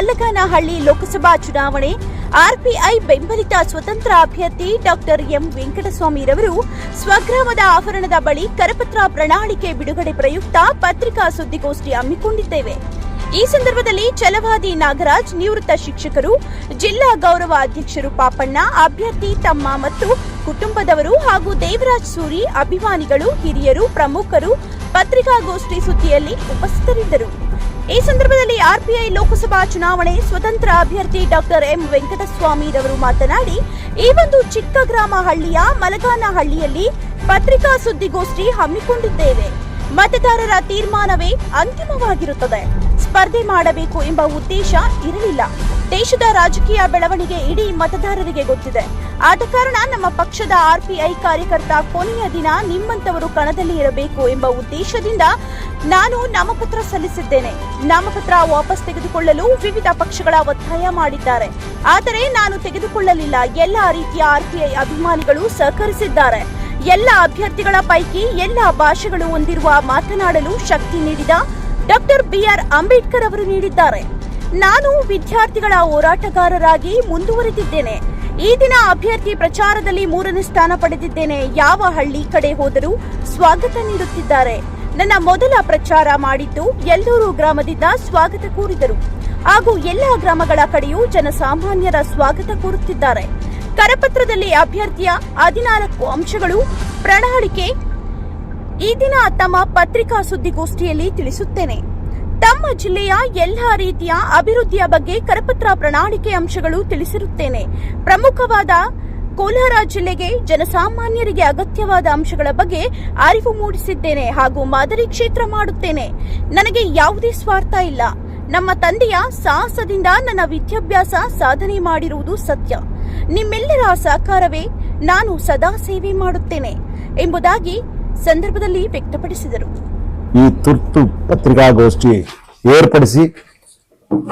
ಮಲ್ಲಗಾನಹಳ್ಳಿ ಲೋಕಸಭಾ ಚುನಾವಣೆ ಆರ್ಪಿಐ ಬೆಂಬಲಿತ ಸ್ವತಂತ್ರ ಅಭ್ಯರ್ಥಿ ಡಾಕ್ಟರ್ ಎಂ ವೆಂಕಟಸ್ವಾಮಿರವರು ಸ್ವಗ್ರಾಮದ ಆವರಣದ ಬಳಿ ಕರಪತ್ರ ಪ್ರಣಾಳಿಕೆ ಬಿಡುಗಡೆ ಪ್ರಯುಕ್ತ ಪತ್ರಿಕಾ ಸುದ್ದಿಗೋಷ್ಠಿ ಹಮ್ಮಿಕೊಂಡಿದ್ದೇವೆ. ಈ ಸಂದರ್ಭದಲ್ಲಿ ಛಲವಾದಿ ನಾಗರಾಜ್ ನಿವೃತ್ತ ಶಿಕ್ಷಕರು, ಜಿಲ್ಲಾ ಗೌರವ ಅಧ್ಯಕ್ಷರು ಪಾಪಣ್ಣ, ಅಭ್ಯರ್ಥಿ ತಮ್ಮ ಮತ್ತು ಕುಟುಂಬದವರು ಹಾಗೂ ದೇವರಾಜ್ ಸೂರಿ ಅಭಿಮಾನಿಗಳು, ಹಿರಿಯರು, ಪ್ರಮುಖರು ಪತ್ರಿಕಾಗೋಷ್ಠಿ ಸುದ್ದಿಯಲ್ಲಿ ಉಪಸ್ಥಿತರಿದ್ದರು. ಈ ಸಂದರ್ಭದಲ್ಲಿ ಆರ್ಪಿಐ ಲೋಕಸಭಾ ಚುನಾವಣೆ ಸ್ವತಂತ್ರ ಅಭ್ಯರ್ಥಿ ಡಾಕ್ಟರ್ ಎಂ ವೆಂಕಟಸ್ವಾಮಿ ರವರು ಮಾತನಾಡಿ, ಈ ಒಂದು ಚಿಕ್ಕ ಗ್ರಾಮ ಹಳ್ಳಿಯ ಮಲಗಾನಹಳ್ಳಿಯಲ್ಲಿ ಪತ್ರಿಕಾ ಸುದ್ದಿಗೋಷ್ಠಿ ಹಮ್ಮಿಕೊಂಡಿದ್ದೇವೆ. ಮತದಾರರ ತೀರ್ಮಾನವೇ ಅಂತಿಮವಾಗಿರುತ್ತದೆ. ಸ್ಪರ್ಧೆ ಮಾಡಬೇಕು ಎಂಬ ಉದ್ದೇಶ ಇರಲಿಲ್ಲ. ದೇಶದ ರಾಜಕೀಯ ಬೆಳವಣಿಗೆ ಇಡೀ ಮತದಾರರಿಗೆ ಗೊತ್ತಿದೆ. ಆದ ಕಾರಣ ನಮ್ಮ ಪಕ್ಷದ ಆರ್ಪಿಐ ಕಾರ್ಯಕರ್ತ ಕೊನೆಯ ದಿನ ನಿಮ್ಮಂತವರು ಕಣದಲ್ಲಿ ಇರಬೇಕು ಎಂಬ ಉದ್ದೇಶದಿಂದ ನಾನು ನಾಮಪತ್ರ ಸಲ್ಲಿಸಿದ್ದೇನೆ. ನಾಮಪತ್ರ ವಾಪಸ್ ತೆಗೆದುಕೊಳ್ಳಲು ವಿವಿಧ ಪಕ್ಷಗಳ ಒತ್ತಾಯ ಮಾಡಿದ್ದಾರೆ. ಆದರೆ ನಾನು ತೆಗೆದುಕೊಳ್ಳಲಿಲ್ಲ. ಎಲ್ಲ ರೀತಿಯ ಆರ್ಪಿಐ ಅಭಿಮಾನಿಗಳು ಸಹಕರಿಸಿದ್ದಾರೆ. ಎಲ್ಲ ಅಭ್ಯರ್ಥಿಗಳ ಪೈಕಿ ಎಲ್ಲ ಭಾಷೆಗಳು ಹೊಂದಿರುವ ಮಾತನಾಡಲು ಶಕ್ತಿ ನೀಡಿದ ಡಾಕ್ಟರ್ ಬಿಆರ್ ಅಂಬೇಡ್ಕರ್ ಅವರು ನೀಡಿದ್ದಾರೆ. ನಾನು ವಿದ್ಯಾರ್ಥಿಗಳ ಹೋರಾಟಗಾರರಾಗಿ ಮುಂದುವರೆದಿದ್ದೇನೆ. ಈ ದಿನ ಅಭ್ಯರ್ಥಿ ಪ್ರಚಾರದಲ್ಲಿ ಮೂರನೇ ಸ್ಥಾನ ಪಡೆದಿದ್ದೇನೆ. ಯಾವ ಹಳ್ಳಿ ಕಡೆ ಹೋದರೂ ಸ್ವಾಗತ ನೀಡುತ್ತಿದ್ದಾರೆ. ನನ್ನ ಮೊದಲ ಪ್ರಚಾರ ಮಾಡಿದ್ದು ಎಲ್ಲೂರು ಗ್ರಾಮದಿಂದ ಸ್ವಾಗತ ಕೋರಿದರು. ಹಾಗೂ ಎಲ್ಲ ಗ್ರಾಮಗಳ ಕಡೆಯೂ ಜನಸಾಮಾನ್ಯರ ಸ್ವಾಗತ ಕೋರುತ್ತಿದ್ದಾರೆ. ಕರಪತ್ರದಲ್ಲಿ ಅಭ್ಯರ್ಥಿಯ ಹದಿನಾಲ್ಕು ಅಂಶಗಳು, ಪ್ರಣಾಳಿಕೆ ಈ ದಿನ ತಮ್ಮ ಪತ್ರಿಕಾ ಸುದ್ದಿಗೋಷ್ಠಿಯಲ್ಲಿ ತಿಳಿಸುತ್ತೇನೆ. ತಮ್ಮ ಜಿಲ್ಲೆಯ ಎಲ್ಲಾ ರೀತಿಯ ಅಭಿವೃದ್ಧಿಯ ಬಗ್ಗೆ ಕರಪತ್ರ ಪ್ರಣಾಳಿಕೆ ಅಂಶಗಳು ತಿಳಿಸಿರುತ್ತೇನೆ. ಪ್ರಮುಖವಾದ ಕೋಲಾರ ಜಿಲ್ಲೆಗೆ ಜನಸಾಮಾನ್ಯರಿಗೆ ಅಗತ್ಯವಾದ ಅಂಶಗಳ ಬಗ್ಗೆ ಅರಿವು ಮೂಡಿಸಿದ್ದೇನೆ ಹಾಗೂ ಮಾದರಿ ಕ್ಷೇತ್ರ ಮಾಡುತ್ತೇನೆ. ನನಗೆ ಯಾವುದೇ ಸ್ವಾರ್ಥ ಇಲ್ಲ. ನಮ್ಮ ತಂದೆಯ ಸಾಹಸದಿಂದ ನನ್ನ ವಿದ್ಯಾಭ್ಯಾಸ ಸಾಧನೆ ಮಾಡಿರುವುದು ಸತ್ಯ. ನಿಮ್ಮೆಲ್ಲರ ಸಹಕಾರವೇ ನಾನು ಸದಾ ಸೇವೆ ಮಾಡುತ್ತೇನೆ. ಎಂಬುದಾಗಿ ಸಂದರ್ಭದಲ್ಲಿ ವ್ಯಕ್ತಪಡಿಸಿದರು. ಈ ತುರ್ತು ಪತ್ರಿಕಾಗೋಷ್ಠಿ ಏರ್ಪಡಿಸಿ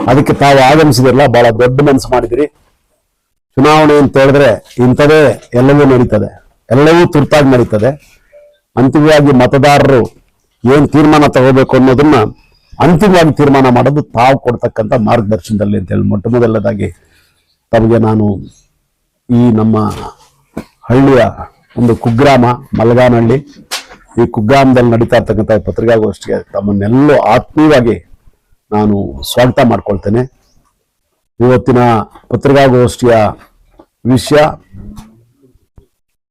ಅದಕ್ಕೆ ತಾವು ಆಗಮಿಸಿದಿರಲ್ಲ ಬಹಳ ದೊಡ್ಡ ಮನಸ್ಸು ಮಾಡಿದಿರಿ ಚುನಾವಣೆ ಅಂತ ಹೇಳಿದ್ರೆ ಇಂಥದೇ ಎಲ್ಲವೂ ನಡೀತದೆ. ಎಲ್ಲವೂ ತುರ್ತಾಗಿ ನಡೀತದೆ. ಅಂತಿಮವಾಗಿ ಮತದಾರರು ಏನ್ ತೀರ್ಮಾನ ತಗೋಬೇಕು ಅನ್ನೋದನ್ನ ಅಂತಿಮವಾಗಿ ತೀರ್ಮಾನ ಮಾಡೋದು ತಾವು ಕೊಡ್ತಕ್ಕಂಥ ಮಾರ್ಗದರ್ಶನದಲ್ಲಿ ಅಂತ ಹೇಳಿ ಮೊಟ್ಟ ಮೊದಲನೇದಾಗಿ ತಮಗೆ ನಾನು ಈ ನಮ್ಮ ಹಳ್ಳಿಯ ಒಂದು ಕುಗ್ರಾಮ ಮಲಗಾನಹಳ್ಳಿ ಈ ಕುಗ್ರಾಮದಲ್ಲಿ ನಡೀತಾ ಇರ್ತಕ್ಕಂಥ ಪತ್ರಿಕಾಗೋಷ್ಠಿಗೆ ತಮ್ಮನ್ನೆಲ್ಲೋ ಆತ್ಮೀಯವಾಗಿ ನಾನು ಸ್ವಾಗತ ಮಾಡ್ಕೊಳ್ತೇನೆ. ಇವತ್ತಿನ ಪತ್ರಿಕಾಗೋಷ್ಠಿಯ ವಿಷಯ,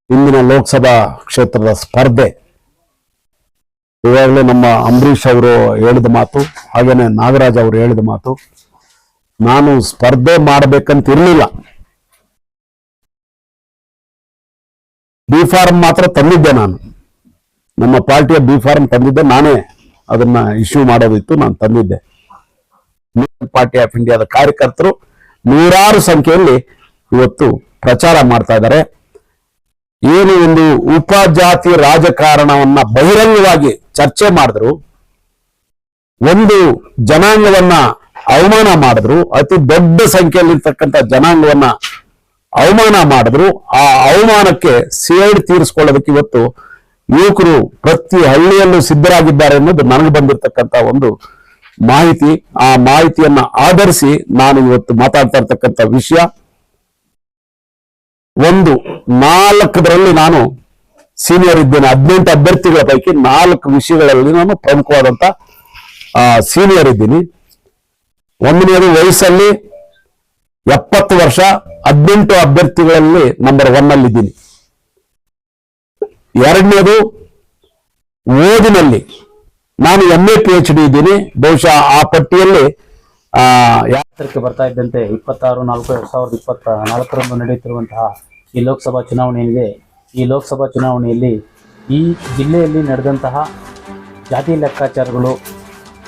ಇಂದಿನ ಲೋಕಸಭಾ ಕ್ಷೇತ್ರದ ಸ್ಪರ್ಧೆ. ಈಗಾಗಲೇ ನಮ್ಮ ಅಂಬರೀಷ್ ಅವರು ಹೇಳಿದ ಮಾತು, ಹಾಗೇನೆ ನಾಗರಾಜ್ ಅವರು ಹೇಳಿದ ಮಾತು, ನಾನು ಸ್ಪರ್ಧೆ ಮಾಡಬೇಕಂತ ಇರಲಿಲ್ಲ ಬಿ ಫಾರ್ಮ್ ಮಾತ್ರ ತಂದಿದ್ದೆ ನಾನು. ನಮ್ಮ ಪಾರ್ಟಿಯ ಬಿ ಫಾರ್ಮ್ ತಂದಿದ್ದೆ, ನಾನೇ ಅದನ್ನ ಇಶ್ಯೂ ಮಾಡೋದಿತ್ತು, ನಾನು ತಂದಿದ್ದೆ. ಪಾರ್ಟಿ ಆಫ್ ಇಂಡಿಯಾದ ಕಾರ್ಯಕರ್ತರು ನೂರಾರು ಸಂಖ್ಯೆಯಲ್ಲಿ ಇವತ್ತು ಪ್ರಚಾರ ಮಾಡ್ತಾ ಇದ್ದಾರೆ. ಏನು ಒಂದು ಉಪಜಾತಿ ರಾಜಕಾರಣವನ್ನ ಬಹಿರಂಗವಾಗಿ ಚರ್ಚೆ ಮಾಡಿದ್ರು, ಒಂದು ಜನಾಂಗವನ್ನ ಅವಮಾನ ಮಾಡಿದ್ರು, ಅತಿ ದೊಡ್ಡ ಸಂಖ್ಯೆಯಲ್ಲಿ ಸಂಖ್ಯೆಯಲ್ಲಿರ್ತಕ್ಕಂಥ ಜನಾಂಗವನ್ನ ಅವಮಾನ ಮಾಡಿದ್ರು, ಆ ಅವಮಾನಕ್ಕೆ ಸೇಡ್ ತೀರಿಸ್ಕೊಳ್ಳೋದಕ್ಕೆ ಇವತ್ತು ಯುವಕರು ಪ್ರತಿ ಹಳ್ಳಿಯಲ್ಲೂ ಸಿದ್ಧರಾಗಿದ್ದಾರೆ ಅನ್ನೋದು ನನಗೆ ಬಂದಿರತಕ್ಕಂತ ಒಂದು ಮಾಹಿತಿ. ಆ ಮಾಹಿತಿಯನ್ನ ಆಧರಿಸಿ ನಾನು ಇವತ್ತು ಮಾತಾಡ್ತಾ ಇರ್ತಕ್ಕಂಥ ವಿಷಯ. ಒಂದು ನಾಲ್ಕದರಲ್ಲಿ ನಾನು ಸೀನಿಯರ್ ಇದ್ದೇನೆ. ಹದಿನೆಂಟು ಅಭ್ಯರ್ಥಿಗಳ ಪೈಕಿ ನಾಲ್ಕು ವಿಷಯಗಳಲ್ಲಿ ನಾನು ಪ್ರಮುಖವಾದಂತ ಸೀನಿಯರ್ ಇದ್ದೀನಿ. ಒಂದನೇದು ವಯಸ್ಸಲ್ಲಿ ಎಪ್ಪತ್ತು ವರ್ಷ, ಹದಿನೆಂಟು ಅಭ್ಯರ್ಥಿಗಳಲ್ಲಿ ನಂಬರ್ ಒನ್ ಅಲ್ಲಿ ಇದ್ದೀನಿ ಎರಡನೇದು, ಓದಿನಲ್ಲಿ. ನಾನು M A P H D ಇದ್ದೀನಿ. ಬಹುಶಃ ಆ ಪಟ್ಟಿಯಲ್ಲಿ, ಆ ಯಾ- ಬರ್ತಾ ಇದ್ದಂತೆ ಇಪ್ಪತ್ತಾರು, ನಾಲ್ಕು, ಎರಡ್ ಸಾವಿರದ ಇಪ್ಪತ್ತ ನಾಲ್ಕರಂದು ನಡೆಯುತ್ತಿರುವಂತಹ ಈ ಲೋಕಸಭಾ ಚುನಾವಣೆ ಏನಿದೆ ಈ ಲೋಕಸಭಾ ಚುನಾವಣೆಯಲ್ಲಿ ಈ ಜಿಲ್ಲೆಯಲ್ಲಿ ನಡೆದಂತಹ ಜಾತಿ ಲೆಕ್ಕಾಚಾರಗಳು,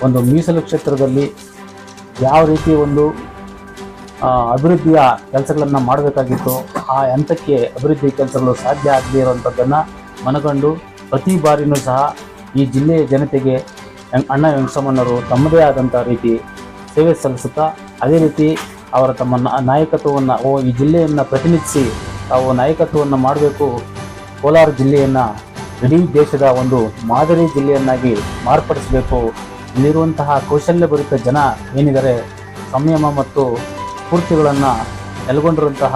ಒಂದು ಮೀಸಲು ಕ್ಷೇತ್ರದಲ್ಲಿ ಯಾವ ರೀತಿ ಒಂದು ಅಭಿವೃದ್ಧಿಯ ಕೆಲಸಗಳನ್ನು ಮಾಡಬೇಕಾಗಿತ್ತು, ಆ ಹಂತಕ್ಕೆ ಅಭಿವೃದ್ಧಿ ಕೆಲಸಗಳು ಸಾಧ್ಯ ಆಗದೇ ಇರುವಂಥದ್ದನ್ನು ಮನಗಂಡು ಪ್ರತಿ ಬಾರಿನೂ ಸಹ ಈ ಜಿಲ್ಲೆಯ ಜನತೆಗೆ ಅಣ್ಣ ವೆಂಕಸಮ್ಮನವರು ತಮ್ಮದೇ ಆದಂಥ ರೀತಿ ಸೇವೆ ಸಲ್ಲಿಸುತ್ತಾ, ಅದೇ ರೀತಿ ಅವರ ತಮ್ಮ ನಾಯಕತ್ವವನ್ನು ಓ ಈ ಜಿಲ್ಲೆಯನ್ನು ಪ್ರತಿನಿಧಿಸಿ ತಾವು ನಾಯಕತ್ವವನ್ನು ಮಾಡಬೇಕು. ಕೋಲಾರ ಜಿಲ್ಲೆಯನ್ನು ಇಡೀ ದೇಶದ ಒಂದು ಮಾದರಿ ಜಿಲ್ಲೆಯನ್ನಾಗಿ ಮಾರ್ಪಡಿಸಬೇಕು. ಇಲ್ಲಿರುವಂತಹ ಕೌಶಲ್ಯಭರಿತ ಜನ ಏನಿದ್ದಾರೆ, ಸಂಯಮ ಮತ್ತು ಸ್ಫೂರ್ತಿಗಳನ್ನು ನೆಲೆಗೊಂಡಿರುವಂತಹ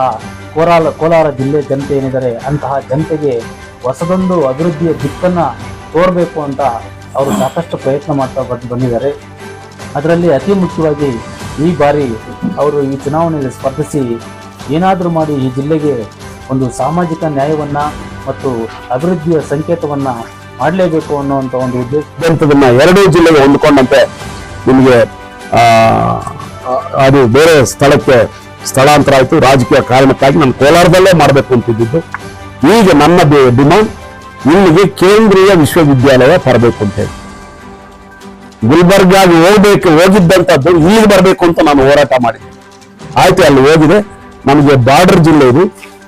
ಕೋಲಾರ ಕೋಲಾರ ಜಿಲ್ಲೆ ಜನತೆ ಏನಿದ್ದಾರೆ, ಅಂತಹ ಜನತೆಗೆ ಹೊಸದೊಂದು ಅಭಿವೃದ್ಧಿಯ ದಿಕ್ಕನ್ನು ತೋರಬೇಕು ಅಂತ ಅವರು ಸಾಕಷ್ಟು ಪ್ರಯತ್ನ ಮಾಡ್ತಾ ಬಂದು ಬಂದಿದ್ದಾರೆ. ಅದರಲ್ಲಿ ಅತಿ ಮುಖ್ಯವಾಗಿ ಈ ಬಾರಿ ಅವರು ಈ ಚುನಾವಣೆಯಲ್ಲಿ ಸ್ಪರ್ಧಿಸಿ ಏನಾದರೂ ಮಾಡಿ ಈ ಜಿಲ್ಲೆಗೆ ಒಂದು ಸಾಮಾಜಿಕ ನ್ಯಾಯವನ್ನು ಮತ್ತು ಅಭಿವೃದ್ಧಿಯ ಸಂಕೇತವನ್ನು ಮಾಡಲೇಬೇಕು ಅನ್ನುವಂಥ ಒಂದು ಉದ್ದೇಶ ಎರಡೂ ಜಿಲ್ಲೆಗೆ ಹೊಂದಿಕೊಂಡಂತೆ ನಿಮಗೆ ಅದು ಬೇರೆ ಸ್ಥಳಕ್ಕೆ ಸ್ಥಳಾಂತರ ಆಯಿತು. ರಾಜಕೀಯ ಕಾರಣಕ್ಕಾಗಿ ನಾನು ಕೋಲಾರದಲ್ಲೇ ಮಾಡಬೇಕು ಅಂತಿದ್ದು. ಈಗ ನನ್ನ ಡಿಮಾಂಡ್ ಇಲ್ಲಿಗೆ ಕೇಂದ್ರೀಯ ವಿಶ್ವವಿದ್ಯಾಲಯ ಬರಬೇಕು ಅಂತ ಹೇಳಿ. ಗುಲ್ಬರ್ಗಾಗಿ ಹೋಗ್ಬೇಕು ಹೋಗಿದ್ದಂಥದ್ದು ಇಲ್ಲಿಗೆ ಬರಬೇಕು ಅಂತ ನಾನು ಹೋರಾಟ ಮಾಡಿದ್ದೆ. ಆಯ್ತು ಅಲ್ಲಿ ಹೋಗಿದೆ. ನಮಗೆ ಬಾರ್ಡರ್ ಜಿಲ್ಲೆ ಇದು.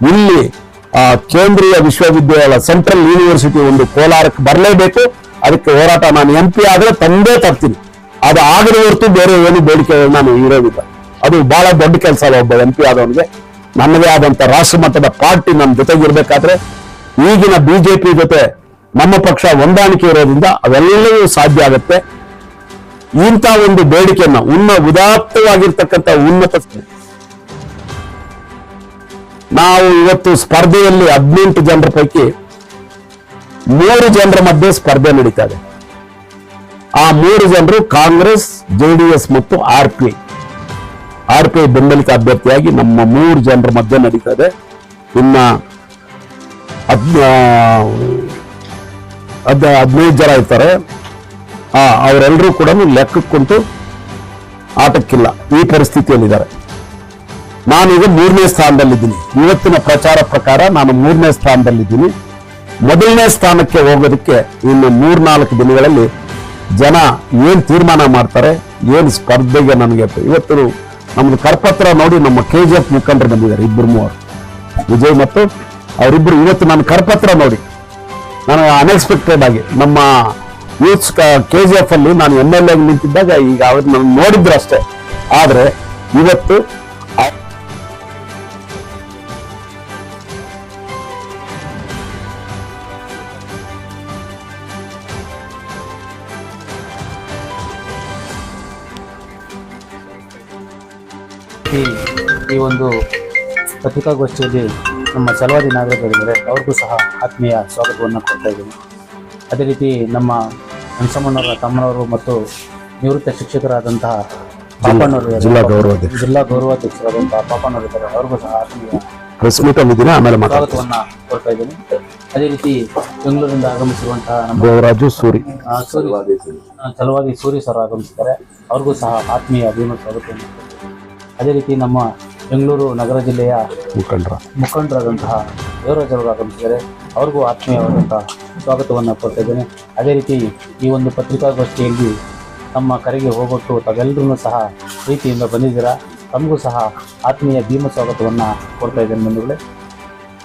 ಇಲ್ಲಿ ಆ, ಕೇಂದ್ರೀಯ ವಿಶ್ವವಿದ್ಯಾಲಯ ಸೆಂಟ್ರಲ್ ಯೂನಿವರ್ಸಿಟಿ ಒಂದು ಕೋಲಾರಕ್ಕೆ ಬರಲೇಬೇಕು. ಅದಕ್ಕೆ ಹೋರಾಟ ನಾನು ಎಂ ಪಿ ಆದರೆ ತಂದೇ ತರ್ತೀನಿ. ಅದು ಆಗದ ಹೊರತು ಬೇರೆ ಏನು ಬೇಡಿಕೆಗಳು ನಾನು ಇರೋದಿಲ್ಲ. ಅದು ಬಹಳ ದೊಡ್ಡ ಕೆಲಸ ಒಬ್ಬ ಎಂ ಪಿ ಆದವನಿಗೆ. ನನ್ನದೇ ಆದಂತ ರಾಷ್ಟ್ರ ಮಟ್ಟದ ಪಾರ್ಟಿ ನಮ್ಮ ಜೊತೆಗಿರ್ಬೇಕಾದ್ರೆ ಈಗಿನ ಬಿಜೆಪಿ ಜೊತೆ ನಮ್ಮ ಪಕ್ಷ ಹೊಂದಾಣಿಕೆ ಇರೋದ್ರಿಂದ ಅವೆಲ್ಲವೂ ಸಾಧ್ಯ ಆಗುತ್ತೆ. ಇಂಥ ಒಂದು ಬೇಡಿಕೆಯನ್ನ ಉನ್ನ ಉದಾತ್ತವಾಗಿರ್ತಕ್ಕಂಥ ಉನ್ನತ ನಾವು ಇವತ್ತು ಸ್ಪರ್ಧೆಯಲ್ಲಿ ಹದಿನೆಂಟು ಜನರ ಪೈಕಿ ಮೂರು ಜನರ ಮಧ್ಯೆ ಸ್ಪರ್ಧೆ ನಡೀತಾ ಇದೆ. ಆ ಮೂರು ಜನರು ಕಾಂಗ್ರೆಸ್ ಜೆಡಿಎಸ್ ಮತ್ತು ಆರ್ ಪಿ ಆರ್ ಪಿ ಬೆಂಬಲಿತ ಅಭ್ಯರ್ಥಿಯಾಗಿ ನಮ್ಮ ಮೂರು ಜನರ ಮಧ್ಯೆ ನಡೀತಾ ಇದೆ ಇನ್ನ ಹದ್ ಹದ್ ಹದಿನೈದು ಜನ ಇರ್ತಾರೆ. ಅವರೆಲ್ಲರೂ ಕೂಡ ಲೆಕ್ಕಕ್ಕೆ ಕುಂತು ಆಟಕ್ಕಿಲ್ಲ. ಈ ಪರಿಸ್ಥಿತಿಯಲ್ಲಿದ್ದಾರೆ. ನಾನೀಗ ಮೂರನೇ ಸ್ಥಾನದಲ್ಲಿದ್ದೀನಿ. ಇವತ್ತಿನ ಪ್ರಚಾರ ಪ್ರಕಾರ ನಾನು ಮೂರನೇ ಸ್ಥಾನದಲ್ಲಿದ್ದೀನಿ. ಮೊದಲನೇ ಸ್ಥಾನಕ್ಕೆ ಹೋಗೋದಕ್ಕೆ ಇನ್ನು ಮೂರ್ನಾಲ್ಕು ದಿನಗಳಲ್ಲಿ ಜನ ಏನು ತೀರ್ಮಾನ ಮಾಡ್ತಾರೆ, ಏನು ಸ್ಪರ್ಧೆಗೆ ನನಗೆ ಇವತ್ತು ನಮ್ದು ಕರಪತ್ರ ನೋಡಿ ನಮ್ಮ ಕೆ ಜಿ ಎಫ್ ಮುಖಂಡರು ಬಂದಿದ್ದಾರೆ ಇಬ್ಬರು ಮೂವರು. ವಿಜಯ್ ಮತ್ತು ಅವರಿಬ್ಬರು ಇವತ್ತು ನನ್ನ ಕರಪತ್ರ ನೋಡಿ. ನಾನು ಅನ್ಎಕ್ಸ್ಪೆಕ್ಟೆಡ್ ಆಗಿ ನಮ್ಮ ಯೂತ್ಸ್ ಕೆ ಜಿ ಎಫ್ ಅಲ್ಲಿ ನಾನು ಎಂ ಎಲ್ ಎ ನಿಂತಿದ್ದಾಗ ಈಗ ಅವ್ರು ನಾನು ನೋಡಿದ್ರು ಅಷ್ಟೇ. ಆದರೆ ಇವತ್ತು ಆ- ಈ ಒಂದು ಪತ್ರಿಕಾಗೋಷ್ಠಿಯಲ್ಲಿ ನಮ್ಮ ಚಲವಾದಿ ನಾಗರಿಕರಿದ್ದಾರೆ. ಅವ್ರಿಗೂ ಸಹ ಆತ್ಮೀಯ ಸ್ವಾಗತವನ್ನು ಕೊಡ್ತಾ ಇದ್ದೀನಿ. ಅದೇ ರೀತಿ ನಮ್ಮ ಹಂಸಮ್ಮನವರ ತಮ್ಮನವರು ಮತ್ತು ನಿವೃತ್ತ ಶಿಕ್ಷಕರಾದಂತಹ ಪಾಪನವರು ಜಿಲ್ಲಾ ಗೌರವ ಜಿಲ್ಲಾ ಗೌರವಾಧ್ಯಕ್ಷರಾದಂತಹ ಪಾಪಣ್ಣವರು ಇದ್ದಾರೆ. ಅವ್ರಿಗೂ ಸಹ ಆತ್ಮೀಯ ಸ್ವಾಗತವನ್ನು ಕೊಡ್ತಾ ಇದ್ದೀನಿ. ಅದೇ ರೀತಿ ಬೆಂಗಳೂರಿಂದ ಆಗಮಿಸಿರುವಂತಹ ನಮ್ಮ ಸೂರಿ. ಸೂರ್ಯ ಸೂರಿ ಚಲವಾದಿ ಸೂರಿ ಸರ್ ಆಗಮಿಸಿದ್ದಾರೆ. ಅವ್ರಿಗೂ ಸಹ ಆತ್ಮೀಯ ಅಭಿಮಾನ ಸ್ವಾಗತವನ್ನು. ಅದೇ ರೀತಿ ನಮ್ಮ ಬೆಂಗಳೂರು ನಗರ ಜಿಲ್ಲೆಯ ಮುಖಂಡರ. ಮುಖಂಡರಾದಂತಹ ದೇವರಾಜ್ ಅವರು ಆಗಮಿಸಿದ್ದಾರೆ ಅವ್ರಿಗೂ ಆತ್ಮೀಯವಾದಂತಹ ಸ್ವಾಗತವನ್ನು ಕೊಡ್ತಾ ಇದ್ದೇನೆ. ಅದೇ ರೀತಿ ಈ ಒಂದು ಪತ್ರಿಕಾಗೋಷ್ಠಿಯಲ್ಲಿ ನಮ್ಮ ಕರೆಗೆ ಹೋಗೊಟ್ಟು ತಾವೆಲ್ಲರೂ ಸಹ ಪ್ರೀತಿಯಿಂದ ಬಂದಿದ್ದೀರಾ? ತಮಗೂ ಸಹ ಆತ್ಮೀಯ ಭೀಮ ಸ್ವಾಗತವನ್ನು ಕೊಡ್ತಾ ಇದ್ದೇನೆ ಬಂಧುಗಳೇ.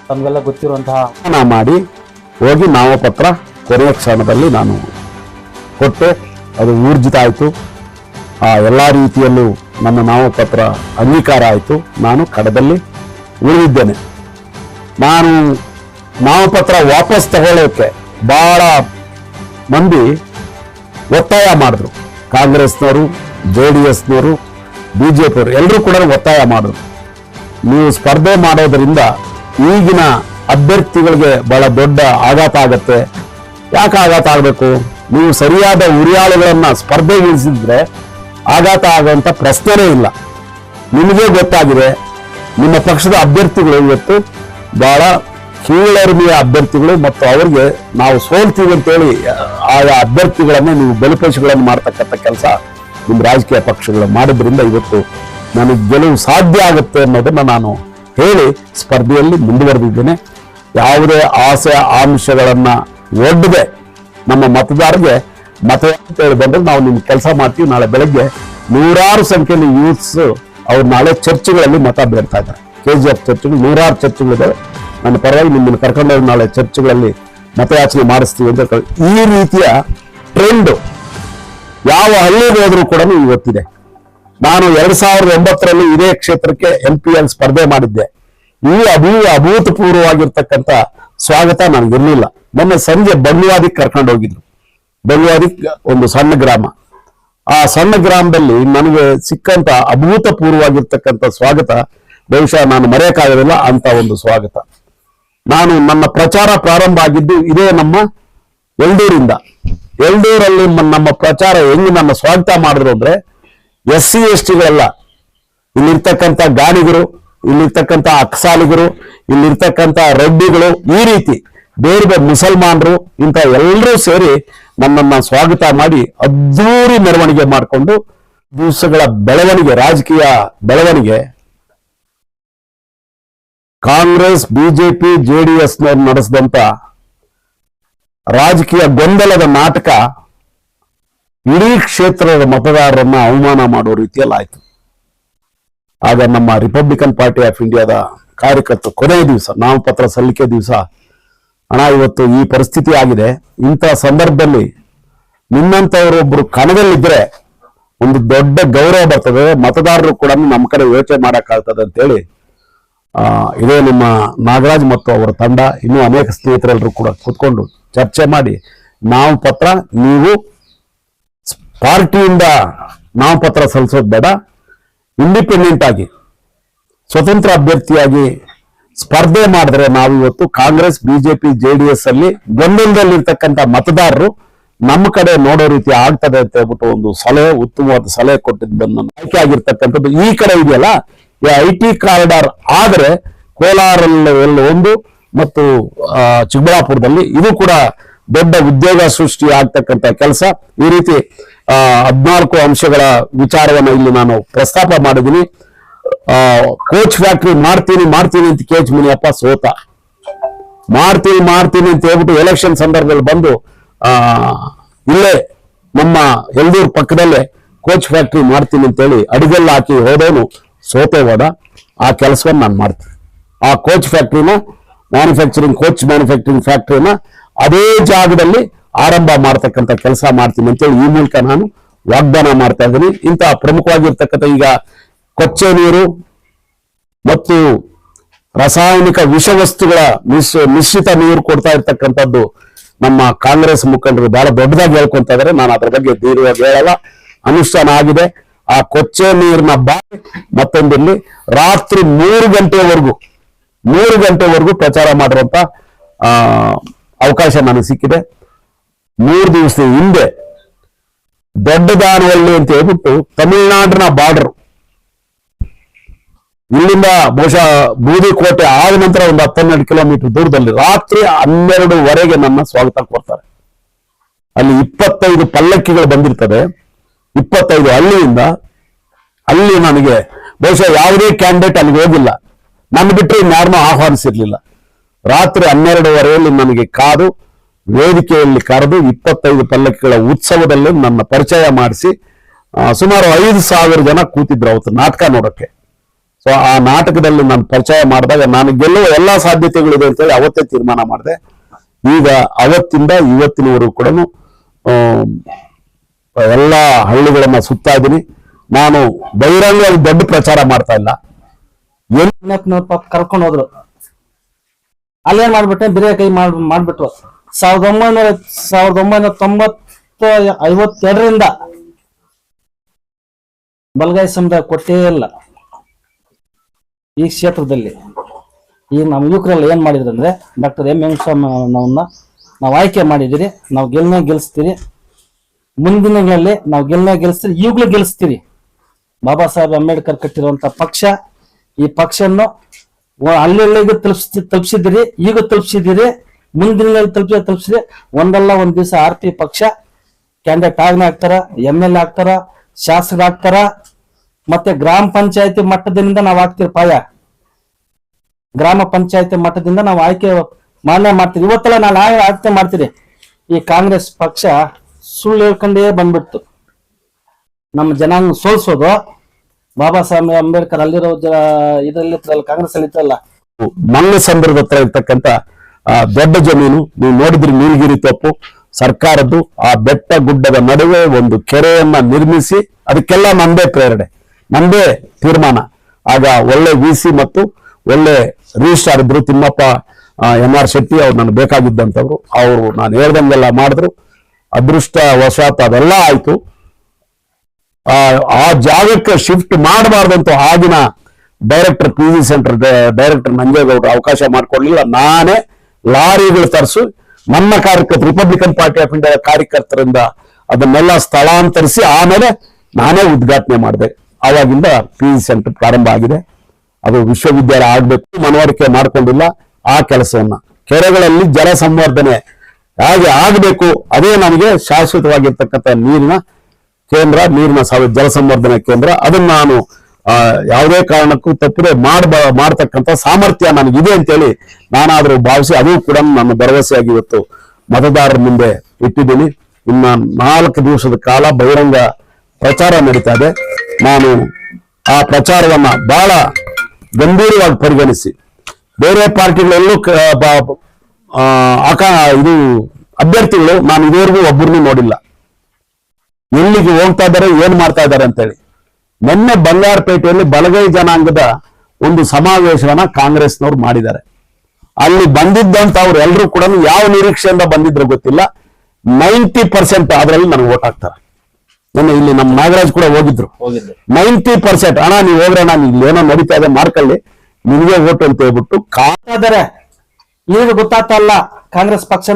ತಮಗೆಲ್ಲ ಗೊತ್ತಿರುವಂತಹ ನಾ ಮಾಡಿ ಹೋಗಿ ನಾಮಪತ್ರ ಕೊನೆಯ ಕ್ಷಣದಲ್ಲಿ ನಾನು ಕೊಟ್ಟೆ. ಅದು ಊರ್ಜಿತ ಆಯಿತು. ಆ ಎಲ್ಲ ರೀತಿಯಲ್ಲೂ ನನ್ನ ನಾಮಪತ್ರ ಅಂಗೀಕಾರ ಆಯಿತು. ನಾನು ಕಡದಲ್ಲಿ ಉಳಿದಿದ್ದೇನೆ. ನಾನು ನಾಮಪತ್ರ ವಾಪಸ್ ತಗೊಳ್ಳೋಕೆ ಭಾಳ ಮಂದಿ ಒತ್ತಾಯ ಮಾಡಿದ್ರು. ಕಾಂಗ್ರೆಸ್ನವರು, ಜೆ ಡಿ ಎಸ್ನವರು, ಬಿ ಜೆ ಪಿಯವರು ಎಲ್ಲರೂ ಕೂಡ ಒತ್ತಾಯ ಮಾಡಿದ್ರು. ನೀವು ಸ್ಪರ್ಧೆ ಮಾಡೋದರಿಂದ ಈಗಿನ ಅಭ್ಯರ್ಥಿಗಳಿಗೆ ಬಹಳ ದೊಡ್ಡ ಆಘಾತ ಆಗತ್ತೆ. ಯಾಕೆ ಆಘಾತ ಆಗಬೇಕು? ನೀವು ಸರಿಯಾದ ಉರಿಯಾಳುಗಳನ್ನು ಸ್ಪರ್ಧೆಗಿಳಿಸಿದ್ರೆ ಆಘಾತ ಆಗುವಂತ ಪ್ರಶ್ನೆನೇ ಇಲ್ಲ. ನಿಮಗೆ ಗೊತ್ತಾಗಿದೆ, ನಿಮ್ಮ ಪಕ್ಷದ ಅಭ್ಯರ್ಥಿಗಳು ಇವತ್ತು ಬಹಳ ಕೀಳರಿಮೆಯ ಅಭ್ಯರ್ಥಿಗಳು ಮತ್ತು ಅವರಿಗೆ ನಾವು ಸೋಲ್ತೀವಿ ಅಂತೇಳಿ ಆಯಾ ಅಭ್ಯರ್ಥಿಗಳನ್ನು ನೀವು ಬಲಿಪಶುಗಳನ್ನು ಮಾಡ್ತಕ್ಕಂಥ ಕೆಲಸ ನಿಮ್ಮ ರಾಜಕೀಯ ಪಕ್ಷಗಳು ಮಾಡಿದ್ರಿಂದ ಇವತ್ತು ನನಗೆ ಗೆಲುವು ಸಾಧ್ಯ ಆಗುತ್ತೆ ಅನ್ನೋದನ್ನ ನಾನು ಹೇಳಿ ಸ್ಪರ್ಧೆಯಲ್ಲಿ ಮುಂದುವರೆದಿದ್ದೇನೆ. ಯಾವುದೇ ಆಸೆ ಆಮಿಷಗಳನ್ನ ಒಡ್ಡದೆ ನಮ್ಮ ಮತದಾರರಿಗೆ ಮತ ಅಂತ ಹೇಳಿ ನಾವು ನಿಮ್ಗೆ ಕೆಲಸ ಮಾಡ್ತೀವಿ. ನಾಳೆ ಬೆಳಗ್ಗೆ ನೂರಾರು ಸಂಖ್ಯೆಯಲ್ಲಿ ಯೂತ್ಸ್ ಅವ್ರು ನಾಳೆ ಚರ್ಚ್ಗಳಲ್ಲಿ ಮತ ಬೇಡ್ತಾ ಇದ್ದಾರೆ. ಕೆ ಜಿ ಎಫ್ ಚರ್ಚ್ಗಳು ನೂರಾರು ಚರ್ಚ್ಗಳಿದ್ದಾವೆ. ನನ್ನ ಪರವಾಗಿ ನಿಮ್ಮನ್ನು ಕರ್ಕೊಂಡೋಗಿ ನಾಳೆ ಚರ್ಚ್ಗಳಲ್ಲಿ ಮತಯಾಚನೆ ಮಾಡಿಸ್ತೀವಿ ಅಂತ. ಈ ರೀತಿಯ ಟ್ರೆಂಡ್ ಯಾವ ಹಳ್ಳಿಗೆ ಹೋದ್ರೂ ಕೂಡ ಇವತ್ತಿದೆ. ನಾನು ಎರಡ್ ಸಾವಿರದ ಒಂಬತ್ತರಲ್ಲಿ ಇದೇ ಕ್ಷೇತ್ರಕ್ಕೆ ಎಂ ಪಿ ಎಲ್ ಸ್ಪರ್ಧೆ ಮಾಡಿದ್ದೆ. ಈ ಅಭೂ, ಅಭೂತಪೂರ್ವವಾಗಿರ್ತಕ್ಕಂಥ ಸ್ವಾಗತ ನನಗಿರ್ಲಿಲ್ಲ ಮೊನ್ನೆ ಸಂಜೆ ಬಣ್ಣವಾದಿ ಕರ್ಕೊಂಡು ಹೋಗಿದ್ರು. ಬಂಗ್ವಾದಿ ಒಂದು ಸಣ್ಣ ಗ್ರಾಮ. ಆ ಸಣ್ಣ ಗ್ರಾಮದಲ್ಲಿ ನನಗೆ ಸಿಕ್ಕಂತ ಅಭೂತಪೂರ್ವವಾಗಿರ್ತಕ್ಕಂಥ ಸ್ವಾಗತ, ಬಹುಶಃ ನಾನು ಮರೆಯಕ್ಕಾಗೋದಿಲ್ಲ ಅಂತ ಒಂದು ಸ್ವಾಗತ. ನಾನು ನನ್ನ ಪ್ರಚಾರ ಪ್ರಾರಂಭ ಆಗಿದ್ದು ಇದೇ ನಮ್ಮ ಎಲ್ಡೂರಿಂದ. ಎಲ್ಡೂರಲ್ಲಿ ನಮ್ಮ ಪ್ರಚಾರ ಹೆಂಗೆ ನನ್ನ ಸ್ವಾಗತ ಮಾಡಿದ್ರು ಅಂದ್ರೆ ಎಸ್ ಸಿ ಎಸ್ ಟಿಗಳೆಲ್ಲ ಇಲ್ಲಿರ್ತಕ್ಕಂಥ ಗಾಣಿಗರು, ಇಲ್ಲಿರ್ತಕ್ಕಂಥ ಅಕ್ಸಾಲಿಗರು, ಇಲ್ಲಿರ್ತಕ್ಕಂಥ ರೆಡ್ಡಿಗಳು ಈ ರೀತಿ ಬೇರೆ ಬೇರೆ ಮುಸಲ್ಮಾನರು ಇಂಥ ಎಲ್ಲರೂ ಸೇರಿ ನಮ್ಮನ್ನ ಸ್ವಾಗತ ಮಾಡಿ ಅದ್ದೂರಿ ಮೆರವಣಿಗೆ ಮಾಡಿಕೊಂಡು ದಿವಸಗಳ ಬೆಳವಣಿಗೆ, ರಾಜಕೀಯ ಬೆಳವಣಿಗೆ ಕಾಂಗ್ರೆಸ್, ಬಿಜೆಪಿ ಜೆಡಿಎಸ್ ನಡೆಸಿದಂತ ರಾಜಕೀಯ ಗೊಂದಲದ ನಾಟಕ ಇಡೀ ಕ್ಷೇತ್ರದ ಮತದಾರರನ್ನ ಅವಮಾನ ಮಾಡೋ ರೀತಿಯಲ್ಲಿ ಆಯ್ತು. ಆಗ ನಮ್ಮ ರಿಪಬ್ಲಿಕನ್ ಪಾರ್ಟಿ ಆಫ್ ಇಂಡಿಯಾದ ಕಾರ್ಯಕರ್ತರು ಕೊನೆಯ ದಿವಸ, ನಾಮಪತ್ರ ಸಲ್ಲಿಕೆ ದಿವಸ ಹಣ ಇವತ್ತು ಈ ಪರಿಸ್ಥಿತಿ ಆಗಿದೆ. ಇಂಥ ಸಂದರ್ಭದಲ್ಲಿ ನಿನ್ನಂಥವ್ರೊಬ್ಬರು ಕಣದಲ್ಲಿದ್ದರೆ ಒಂದು ದೊಡ್ಡ ಗೌರವ ಬರ್ತದೆ. ಮತದಾರರು ಕೂಡ ನಮ್ಮ ಕಡೆ ಯೋಚನೆ ಮಾಡೋಕ್ಕಾಗ್ತದೆ ಅಂತೇಳಿ ಇದೇ ನಮ್ಮ ನಾಗರಾಜ್ ಮತ್ತು ಅವರ ತಂಡ, ಇನ್ನೂ ಅನೇಕ ಸ್ನೇಹಿತರೆಲ್ಲರೂ ಕೂಡ ಕೂತ್ಕೊಂಡು ಚರ್ಚೆ ಮಾಡಿ ನಾಮಪತ್ರ ನೀವು ಪಾರ್ಟಿಯಿಂದ ನಾಮಪತ್ರ ಸಲ್ಲಿಸೋದು ಬೇಡ. ಇಂಡಿಪೆಂಡೆಂಟ್ ಆಗಿ, ಸ್ವತಂತ್ರ ಅಭ್ಯರ್ಥಿಯಾಗಿ ಸ್ಪರ್ಧೆ ಮಾಡಿದ್ರೆ ನಾವು ಇವತ್ತು ಕಾಂಗ್ರೆಸ್, ಬಿಜೆಪಿ ಜೆಡಿಎಸ್ ಅಲ್ಲಿ ಗೊಂದಲದಲ್ಲಿರ್ತಕ್ಕಂಥ ಮತದಾರರು ನಮ್ಮ ಕಡೆ ನೋಡೋ ರೀತಿ ಆಗ್ತದೆ ಅಂತ ಹೇಳ್ಬಿಟ್ಟು ಒಂದು ಸಲಹೆ, ಉತ್ತಮವಾದ ಸಲಹೆ ಕೊಟ್ಟಿದ್ದನ್ನು ಆಯ್ಕೆ ಆಗಿರ್ತಕ್ಕಂಥದ್ದು ಈ ಕಡೆ ಇದೆಯಲ್ಲ? ಈ ಐ ಟಿ ಕಾರಿಡಾರ್ ಆದ್ರೆ ಕೋಲಾರ ಒಂದು ಮತ್ತು ಚಿಕ್ಕಬಳ್ಳಾಪುರದಲ್ಲಿ ಇದು ಕೂಡ ದೊಡ್ಡ ಉದ್ಯೋಗ ಸೃಷ್ಟಿ ಆಗ್ತಕ್ಕಂಥ ಕೆಲಸ. ಈ ರೀತಿ ಹದ್ನಾಲ್ಕು ಅಂಶಗಳ ವಿಚಾರವನ್ನು ಇಲ್ಲಿ ನಾನು ಪ್ರಸ್ತಾಪ ಮಾಡಿದ್ದೀನಿ. ಕೋಚ್ ಫ್ಯಾಕ್ಟ್ರಿ ಮಾಡ್ತೀನಿ ಮಾಡ್ತೀನಿ ಅಂತ ಕೆ ಎಚ್ ಮುನಿಯಪ್ಪ ಸೋತ. ಮಾಡ್ತೀನಿ ಮಾಡ್ತೀನಿ ಅಂತ ಹೇಳ್ಬಿಟ್ಟು ಎಲೆಕ್ಷನ್ ಸಂದರ್ಭದಲ್ಲಿ ಬಂದು, ಆ, ಇಲ್ಲೇ ನಮ್ಮ ಎಲ್ದೂರ್ ಪಕ್ಕದಲ್ಲೇ ಕೋಚ್ ಫ್ಯಾಕ್ಟ್ರಿ ಮಾಡ್ತೀನಿ ಅಂತೇಳಿ ಅಡಿಗೆಲ್ಲ ಹಾಕಿ ಹೋದವನು ಸೋತೆ ಹೋದ ಆ ಕೆಲಸವನ್ನು ನಾನು ಮಾಡ್ತೀನಿ. ಆ ಕೋಚ್ ಫ್ಯಾಕ್ಟ್ರಿನ ಮ್ಯಾನುಫ್ಯಾಕ್ಚರಿಂಗ್ ಕೋಚ್ ಮ್ಯಾನುಫ್ಯಾಕ್ಚರಿಂಗ್ ಫ್ಯಾಕ್ಟ್ರಿನ ಅದೇ ಜಾಗದಲ್ಲಿ ಆರಂಭ ಮಾಡ್ತಕ್ಕಂಥ ಕೆಲಸ ಮಾಡ್ತೀನಿ ಅಂತೇಳಿ ಈ ಮೂಲಕ ನಾನು ವಾಗ್ದಾನ ಮಾಡ್ತಾ ಇದ್ದೀನಿ. ಇಂತಹ ಪ್ರಮುಖವಾಗಿರ್ತಕ್ಕಂಥ ಈಗ ಕೊಚ್ಚೆ ನೀರು ಮತ್ತು ರಾಸಾಯನಿಕ ವಿಷವಸ್ತುಗಳ ಮಿಶ್ ಮಿಶ್ರಿತ ನೀರು ಕೊಡ್ತಾ ಇರ್ತಕ್ಕಂಥದ್ದು ನಮ್ಮ ಕಾಂಗ್ರೆಸ್ ಮುಖಂಡರು ಬಹಳ ದೊಡ್ಡದಾಗಿ ಹೇಳ್ಕೊಂತ ಇದಾರೆ ನಾನು ಅದ್ರ ಬಗ್ಗೆ ದೀರ್ಘವಾಗಿ ಹೇಳಲ್ಲ. ಅನುಷ್ಠಾನ ಆಗಿದೆ. ಆ ಕೊಚ್ಚೆ ನೀರಿನ ಬಾಯಿ ಮತ್ತೊಂದಿಲ್ಲಿ ರಾತ್ರಿ ಮೂರು ಗಂಟೆವರೆಗೂ ಮೂರು ಗಂಟೆವರೆಗೂ ಪ್ರಚಾರ ಮಾಡಿರುವಂತ ಅವಕಾಶ ನನಗೆ ಸಿಕ್ಕಿದೆ. ಮೂರು ದಿವಸದ ಹಿಂದೆ ದೊಡ್ಡದಾನವಳ್ಳಿ ಅಂತ ಹೇಳ್ಬಿಟ್ಟು ತಮಿಳುನಾಡಿನ ಬಾರ್ಡರ್ ಇಲ್ಲಿಂದ ಬಹುಶಃ ಬೂದಿಕೋಟೆ ಆದ ನಂತರ ಒಂದು ಹತ್ತನ್ನೆರಡು ಕಿಲೋಮೀಟರ್ ದೂರದಲ್ಲಿ ರಾತ್ರಿ ಹನ್ನೆರಡುವರೆಗೆ ನನ್ನ ಸ್ವಾಗತ ಕೊಡ್ತಾರೆ. ಅಲ್ಲಿ ಇಪ್ಪತ್ತೈದು ಪಲ್ಲಕ್ಕಿಗಳು ಬಂದಿರ್ತದೆ. ಇಪ್ಪತ್ತೈದು ಹಳ್ಳಿಯಿಂದ ಅಲ್ಲಿ ನನಗೆ ಬಹುಶಃ ಯಾವುದೇ ಕ್ಯಾಂಡಿಡೇಟ್ ಅಲ್ಲಿಗೆ ಹೋಗಿಲ್ಲ. ನನ್ನ ಬಿಟ್ಟರೆ ಇನ್ಯಾರನ್ನೂ ಆಹ್ವಾನಿಸಿರ್ಲಿಲ್ಲ. ರಾತ್ರಿ ಹನ್ನೆರಡುವರೆಯಲ್ಲಿ ನನಗೆ ಕಾದು ವೇದಿಕೆಯಲ್ಲಿ ಕರೆದು ಇಪ್ಪತ್ತೈದು ಪಲ್ಲಕ್ಕಿಗಳ ಉತ್ಸವದಲ್ಲಿ ನನ್ನ ಪರಿಚಯ ಮಾಡಿಸಿ ಸುಮಾರು ಐದು ಸಾವಿರ ಜನ ಕೂತಿದ್ರು ಅವತ್ತು ನಾಟಕ ನೋಡಕ್ಕೆ. ಸೊ ಆ ನಾಟಕದಲ್ಲಿ ನಾನು ಪರಿಚಯ ಮಾಡಿದಾಗ ನಾನು ಗೆಲ್ಲುವ ಎಲ್ಲಾ ಸಾಧ್ಯತೆಗಳಿದೆ ಅಂತೇಳಿ ಅವತ್ತೇ ತೀರ್ಮಾನ ಮಾಡಿದೆ. ಈಗ ಅವತ್ತಿಂದ ಇವತ್ತಿನವರೆಗೂ ಕೂಡ ಎಲ್ಲ ಹಳ್ಳಿಗಳನ್ನ ಸುತ್ತಾ ಇದ್ದೀನಿ. ನಾನು ಬಹಿರಂಗವಾಗಿ ದೊಡ್ಡ ಪ್ರಚಾರ ಮಾಡ್ತಾ ಇಲ್ಲ. ಪಾಪ ಕರ್ಕೊಂಡು ಹೋದ್ರು. ಅಲ್ಲೇನ್ ಮಾಡ್ಬಿಟ್ಟೆ? ಬಿರಿಯ ಕೈ ಮಾಡ್ ಮಾಡ್ಬಿಟ್ರು. ಸಾವಿರದ ಒಂಬೈನೂರ ಸಾವಿರದ ಒಂಬೈನೂರ ತೊಂಬತ್ತ ಐವತ್ತೆರಡರಿಂದ ಬಲಗಾಯಿ ಸಮುದಾಯ ಕೊಟ್ಟೇ ಇಲ್ಲ. ಈ ಕ್ಷೇತ್ರದಲ್ಲಿ ಈ ನಮ್ಮ ಯುವಕರೆಲ್ಲ ಏನು ಮಾಡಿದ್ರು ಅಂದರೆ ಡಾಕ್ಟರ್ ಎಂ ವೆಂಕಟಸ್ವಾಮಿ ನಾವನ್ನ ನಾವು ಆಯ್ಕೆ ಮಾಡಿದ್ದೀರಿ, ನಾವು ಗೆಲ್ಲನೆ ಗೆಲ್ಲಿಸ್ತೀರಿ ಮುಂದಿನಗಳಲ್ಲಿ ದಿನಗಳಲ್ಲಿ ನಾವು ಗೆಲ್ಲನೆ ಗೆಲ್ಲಿಸ್ತೀರಿ ಈಗಲೂ ಗೆಲ್ಲಿಸ್ತೀರಿ ಬಾಬಾ ಸಾಹೇಬ್ ಅಂಬೇಡ್ಕರ್ ಕಟ್ಟಿರುವಂಥ ಪಕ್ಷ, ಈ ಪಕ್ಷವನ್ನು ಅಲ್ಲೆಲ್ಲಿಗೂ ತಲುಪಿಸ್ ತಲುಪಿಸಿದಿರಿ ಈಗ ತಲುಪಿಸಿದಿರಿ ಮುಂದಿನ ತಲುಪಿ ತಲುಪಿಸಿರಿ ಒಂದಲ್ಲ ಒಂದು ದಿವಸ ಆರ್ ಪಕ್ಷ ಕ್ಯಾಂಡಿಡೇಟ್ ಆಗ್ನೇ ಆಗ್ತಾರ ಎಂ ಎಲ್ ಎ ಆಗ್ತಾರ ಶಾಸಕ ಆಗ್ತಾರ ಮತ್ತೆ ಗ್ರಾಮ ಪಂಚಾಯತಿ ಮಟ್ಟದಿಂದ ನಾವು ಆಗ್ತೀವಿ ಪಾಯ. ಗ್ರಾಮ ಪಂಚಾಯತಿ ಮಟ್ಟದಿಂದ ನಾವು ಆಯ್ಕೆ ಮಾನ್ಯ ಮಾಡ್ತೀವಿ. ಇವತ್ತೆಲ್ಲ ನಾನು ಆಯ್ಕೆ ಮಾಡ್ತೀರಿ ಈ ಕಾಂಗ್ರೆಸ್ ಪಕ್ಷ ಸುಳ್ಳು ಹೇಳ್ಕೊಂಡೇ ಬಂದ್ಬಿಡ್ತು. ನಮ್ಮ ಜನಾಂಗ ಸೋಲ್ಸೋದು. ಬಾಬಾ ಸಾಹೇಬ್ ಅಂಬೇಡ್ಕರ್ ಅಲ್ಲಿರೋ ಇದ್ರಲ್ಲಿ ಕಾಂಗ್ರೆಸ್ ಅಲ್ಲಿ ಇತ್ರಲ್ಲ ಮಂಗ ಸಂದರ್ಭ ಹತ್ರ ಇರ್ತಕ್ಕಂತ ದೊಡ್ಡ ಜಮೀನು, ನೀವು ನೋಡಿದ್ರಿ ನೀಲಗಿರಿ ತಪ್ಪು ಸರ್ಕಾರದ್ದು ಆ ಬೆಟ್ಟ ಗುಡ್ಡದ ನಡುವೆ ಒಂದು ಕೆರೆಯನ್ನ ನಿರ್ಮಿಸಿ, ಅದಕ್ಕೆಲ್ಲ ನಂದೇ ಪ್ರೇರಣೆ. ನಂದೇ ತೀರ್ಮಾನ. ಆಗ ಒಳ್ಳೆ ವಿ ಸಿ ಮತ್ತು ಒಳ್ಳೆ ರಿಜಿಸ್ಟ್ರಾರ್ ಇದ್ರು ತಿಮ್ಮಪ್ಪ ಎನ್ ಆರ್ ಶೆಟ್ಟಿ ಅವ್ರು ನನಗೆ ಬೇಕಾಗಿದ್ದಂಥವ್ರು. ಅವರು ನಾನು ಹೇಳ್ದಂಗೆಲ್ಲ ಮಾಡಿದ್ರು. ಅದೃಷ್ಟ ವಶಾತ್ ಅದೆಲ್ಲ ಆಯ್ತು. ಆ ಆ ಜಾಗಕ್ಕೆ ಶಿಫ್ಟ್ ಮಾಡಬಾರ್ದಂತ ಆಗಿನ director P G centre director ನಂಜೇಗೌಡರು ಅವಕಾಶ ಮಾಡಿಕೊಡ್ಲಿಲ್ಲ. ನಾನೇ ಲಾರಿಗಳು ತರಿಸು, ನಮ್ಮ ಕಾರ್ಯಕರ್ತರು ರಿಪಬ್ಲಿಕನ್ ಪಾರ್ಟಿ ಆಫ್ ಇಂಡಿಯಾ ಕಾರ್ಯಕರ್ತರಿಂದ ಅದನ್ನೆಲ್ಲ ಸ್ಥಳಾಂತರಿಸಿ ಆಮೇಲೆ ನಾನೇ ಉದ್ಘಾಟನೆ ಮಾಡಿದೆ. ಆವಾಗಿಂದ ಪಿ ಜಿ ಸೆಂಟರ್ ಪ್ರಾರಂಭ ಆಗಿದೆ. ಅದು ವಿಶ್ವವಿದ್ಯಾಲಯ ಆಗಬೇಕು, ಮನವರಿಕೆ ಮಾಡ್ಕೊಂಡಿಲ್ಲ ಆ ಕೆಲಸವನ್ನ. ಕೆರೆಗಳಲ್ಲಿ ಜಲ ಸಂವರ್ಧನೆ ಹೇಗೆ ಆಗಬೇಕು, ಅದೇ ನಮಗೆ ಶಾಶ್ವತವಾಗಿರ್ತಕ್ಕಂಥ ನೀರಿನ ಕೇಂದ್ರ, ನೀರಿನ ಜಲ ಸಂವರ್ಧನೆ ಕೇಂದ್ರ. ಅದನ್ನ ನಾನು ಯಾವುದೇ ಕಾರಣಕ್ಕೂ ತಪ್ಪದೆ ಮಾಡಬ, ಮಾಡ್ತಕ್ಕಂಥ ಸಾಮರ್ಥ್ಯ ನನಗಿದೆ ಅಂತೇಳಿ ನಾನಾದರೂ ಭಾವಿಸಿ ಅದು ಕೂಡ ನನ್ನ ಭರವಸೆಯಾಗಿ ಇವತ್ತು ಮತದಾರರ ಮುಂದೆ ಇಟ್ಟಿದ್ದೀನಿ. ಇನ್ನ ನಾಲ್ಕು ದಿವಸದ ಕಾಲ ಬಹಿರಂಗ ಪ್ರಚಾರ ನಡೀತಾ ಇದೆ. ನಾನು ಆ ಪ್ರಚಾರವನ್ನ ಬಹಳ ಗಂಭೀರವಾಗಿ ಪರಿಗಣಿಸಿ. ಬೇರೆ ಪಾರ್ಟಿಗಳಲ್ಲೂ ಆಕ, ಇದು, ಅಭ್ಯರ್ಥಿಗಳು ನಾನು ಇದುವರೆಗೂ ಒಬ್ಬರನ್ನೂ ನೋಡಿಲ್ಲ. ಎಲ್ಲಿಗೆ ಹೋಗ್ತಾ ಇದ್ದಾರೆ, ಏನ್ ಮಾಡ್ತಾ ಇದ್ದಾರೆ ಅಂತೇಳಿ. ನಿನ್ನೆ ಬಂಗಾರಪೇಟೆಯಲ್ಲಿ ಬಲಗೈ ಜನಾಂಗದ ಒಂದು ಸಮಾವೇಶವನ್ನ ಕಾಂಗ್ರೆಸ್ನವ್ರು ಮಾಡಿದ್ದಾರೆ. ಅಲ್ಲಿ ಬಂದಿದ್ದಂತ ಅವ್ರು ಎಲ್ಲರೂ ಕೂಡ ಯಾವ ನಿರೀಕ್ಷೆಯಿಂದ ಬಂದಿದ್ರು ಗೊತ್ತಿಲ್ಲ. ನೈಂಟಿ ಪರ್ಸೆಂಟ್ ಅದರಲ್ಲಿ ನನಗೆ ಓಟ್ ಹಾಕ್ತಾರೆ. ನಿನ್ನೆ ಇಲ್ಲಿ ನಮ್ಮ ನಾಗರಾಜ್ ಕೂಡ ಹೋಗಿದ್ರು. Ninety percent. ಅಣ್ಣ ನೀವು ನಾನು ಇಲ್ಲಿ ಏನೋ ನಡೀತಾ ಇದೆ ಮಾಡ್ಕೊಳ್ಳಿ ನಿಮಗೆ ಓಟ್ ಅಂತ ಹೇಳ್ಬಿಟ್ಟು ಕಾ ಇದ್ದಾರೆ ಈಗ ಗೊತ್ತಾಗ್ತಲ್ಲ ಕಾಂಗ್ರೆಸ್ ಪಕ್ಷ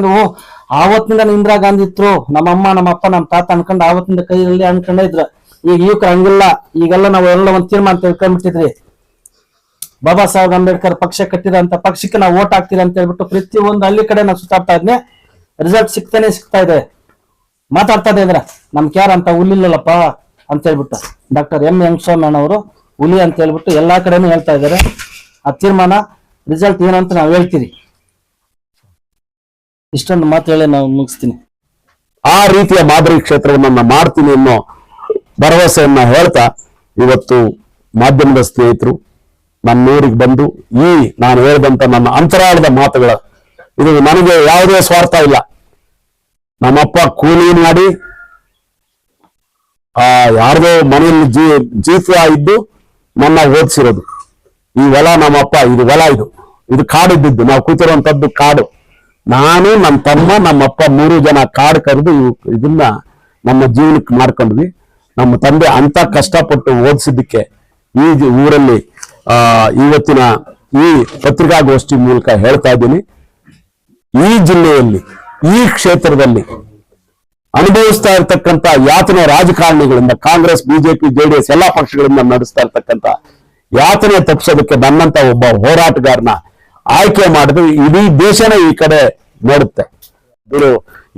ಆವತ್ತಿನಿಂದ ಇಂದಿರಾ ಗಾಂಧಿ ಇದ್ರು ನಮ್ಮಮ್ಮ ನಮ್ಮಪ್ಪ ನಮ್ಮ ತಾತ ಅನ್ಕೊಂಡು ಆವತ್ತಿಂದ ಕೈಯಲ್ಲಿ ಅನ್ಕೊಂಡೇ ಇದ್ರು. ಈಗ ಯುವಕರು ಹಂಗಿಲ್ಲ. ಈಗೆಲ್ಲ ನಾವು ಎಲ್ಲ ಒಂದು ತೀರ್ಮಾನ ತಿಳ್ಕೊಂಡ್ಬಿಟ್ಟಿದ್ರಿ. ಬಾಬಾ ಸಾಹೇಬ್ ಅಂಬೇಡ್ಕರ್ ಪಕ್ಷ ಕಟ್ಟಿದಂತ ಪಕ್ಷಕ್ಕೆ ನಾವು ಓಟ್ ಹಾಕ್ತೀರಿ ಅಂತ ಹೇಳ್ಬಿಟ್ಟು ಪ್ರತಿ ಒಂದು ಹಳ್ಳಿ ಕಡೆ ನಾವು ಸುತ್ತಾಡ್ತಾ ಇದ್ನೆ. ರಿಸಲ್ಟ್ ಸಿಗ್ತಾನೆ ಸಿಗ್ತಾ ಇದೆ. ಮಾತಾಡ್ತಾ ಅಂದ್ರೆ, ನಮ್ಗೆ ಯಾರು ಅಂತ ಹುಲಿಲ್ಲಲ್ಲಪ್ಪ ಅಂತ ಹೇಳ್ಬಿಟ್ಟು, ಡಾಕ್ಟರ್ ಎಂ ವೆಂಕಟಸ್ವಾಮಿ ಅವರು ಹುಲಿ ಅಂತ ಹೇಳ್ಬಿಟ್ಟು ಎಲ್ಲಾ ಕಡೆನೂ ಹೇಳ್ತಾ ಇದ್ದಾರೆ. ಆ ತೀರ್ಮಾನ ರಿಸಲ್ಟ್ ಏನಂತ ನಾವು ಹೇಳ್ತೀರಿ ಇಷ್ಟೊಂದು ಮಾತು ಹೇಳಿ ನಾವು ಮುಗಿಸ್ತೀನಿ. ಆ ರೀತಿಯ ಮಾದರಿ ಕ್ಷೇತ್ರವನ್ನು ನಾನು ಮಾಡ್ತೀನಿ ಅನ್ನೋ ಭರವಸೆಯನ್ನ ಹೇಳ್ತಾ ಇವತ್ತು ಮಾಧ್ಯಮದ ಸ್ನೇಹಿತರು ನನ್ನ ಊರಿಗೆ ಬಂದು ಈ ನಾನು ಹೇಳಿದಂತ ನನ್ನ ಅಂತರಾಳದ ಮಾತುಗಳ, ಇದು ನನಗೆ ಯಾವುದೇ ಸ್ವಾರ್ಥ ಇಲ್ಲ. ನಮ್ಮಪ್ಪ ಕೂಲಿ ಮಾಡಿ, ಆ, ಯಾರ್ದೋ ಮನೆಯಲ್ಲಿ ಜೀ ಜೀತ ಇದ್ದು ನನ್ನ ಓದಿಸಿರೋದು. ಈ ಹೊಲ ನಮ್ಮಪ್ಪ, ಇದು ಹೊಲ ಇದು. ಇದು ಕಾಡಿದ್ದು ನಾವು ಕೂತಿರುವಂತದ್ದು ಕಾಡು. ನಾನು ನಮ್ಮ ತಮ್ಮ, ನಮ್ಮಪ್ಪ ಮೂರು ಜನ ಕಾಡು ಕರೆದು ಇದನ್ನ ನಮ್ಮ ಜೀವನಕ್ಕೆ ಮಾಡ್ಕೊಂಡ್ವಿ. ನಮ್ಮ ತಂದೆ ಅಂತ ಕಷ್ಟಪಟ್ಟು ಓದಿಸಿದ್ದಕ್ಕೆ ಈ ಊರಲ್ಲಿ, ಆ, ಇವತ್ತಿನ ಈ ಪತ್ರಿಕಾಗೋಷ್ಠಿ ಮೂಲಕ ಹೇಳ್ತಾ ಇದ್ದೀನಿ. ಈ ಜಿಲ್ಲೆಯಲ್ಲಿ ಈ ಕ್ಷೇತ್ರದಲ್ಲಿ ಅನುಭವಿಸ್ತಾ ಇರ್ತಕ್ಕಂಥ ಯಾತನೆ ರಾಜಕಾರಣಿಗಳಿಂದ ಕಾಂಗ್ರೆಸ್, ಬಿಜೆಪಿ, ಜೆಡಿಎಸ್ ಎಲ್ಲಾ ಪಕ್ಷಗಳಿಂದ ನಡೆಸ್ತಾ ಇರ್ತಕ್ಕಂಥ ಯಾತನೆ ತಪ್ಪಿಸೋದಕ್ಕೆ ನನ್ನಂತ ಒಬ್ಬ ಹೋರಾಟಗಾರನ ಆಯ್ಕೆ ಮಾಡಿದ್ರೆ ಇಡೀ ದೇಶನೇ ಈ ಕಡೆ ನೋಡುತ್ತೆ. ಇದು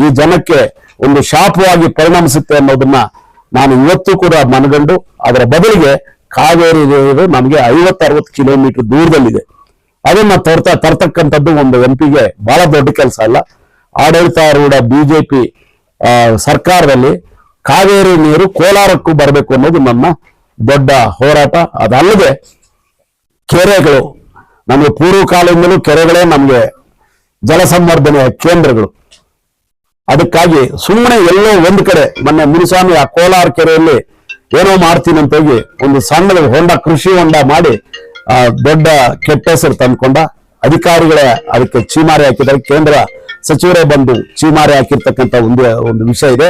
ಈ ಜನಕ್ಕೆ ಒಂದು ಶಾಪವಾಗಿ ಪರಿಣಮಿಸುತ್ತೆ ಅನ್ನೋದನ್ನ ನಾನು ಇವತ್ತು ಕೂಡ ಮನಗಂಡು, ಅದರ ಬದಲಿಗೆ ಕಾವೇರಿ ನಮಗೆ ಐವತ್ತು ಅರವತ್ತು ಕಿಲೋಮೀಟರ್ ದೂರದಲ್ಲಿದೆ. ಅದನ್ನ ತರ್ತಾ ತರ್ತಕ್ಕಂಥದ್ದು ಒಂದು ಎಂ ಪಿಗೆ ಬಹಳ ದೊಡ್ಡ ಕೆಲಸ ಅಲ್ಲ. ಆಡಳಿತಾರೂಢ ಬಿಜೆಪಿ ಸರ್ಕಾರದಲ್ಲಿ ಕಾವೇರಿ ನೀರು ಕೋಲಾರಕ್ಕೂ ಬರಬೇಕು ಅನ್ನೋದು ನನ್ನ ದೊಡ್ಡ ಹೋರಾಟ. ಅದಲ್ಲದೆ ಕೆರೆಗಳು, ನಮಗೆ ಪೂರ್ವ ಕಾಲದಿಂದಲೂ ಕೆರೆಗಳೇ ನಮಗೆ ಜಲ ಸಂವರ್ಧನೆಯ ಕೇಂದ್ರಗಳು. ಅದಕ್ಕಾಗಿ ಸುಮ್ಮನೆ ಎಲ್ಲೋ ಒಂದು ಕಡೆ ಮೊನ್ನೆ ಮುನಿಸ್ವಾಮಿ ಆ ಕೋಲಾರ ಕೆರೆಯಲ್ಲಿ ಏನೋ ಮಾಡ್ತೀನಿ ಅಂತ ಹೋಗಿ ಒಂದು ಸಣ್ಣದ ಹೊಂಡ, ಕೃಷಿ ಹೊಂಡ ಮಾಡಿ ದೊಡ್ಡ ಕೆಟ್ಟ ಹೆಸರು ತಂದ್ಕೊಂಡ ಅಧಿಕಾರಿಗಳೇ ಅದಕ್ಕೆ ಚೀಮಾರಿ ಹಾಕಿದ್ದಾರೆ. ಕೇಂದ್ರ ಸಚಿವರೇ ಬಂದು ಚೀಮಾರಿ ಹಾಕಿರ್ತಕ್ಕಂಥ ಒಂದು ಒಂದು ವಿಷಯ ಇದೆ.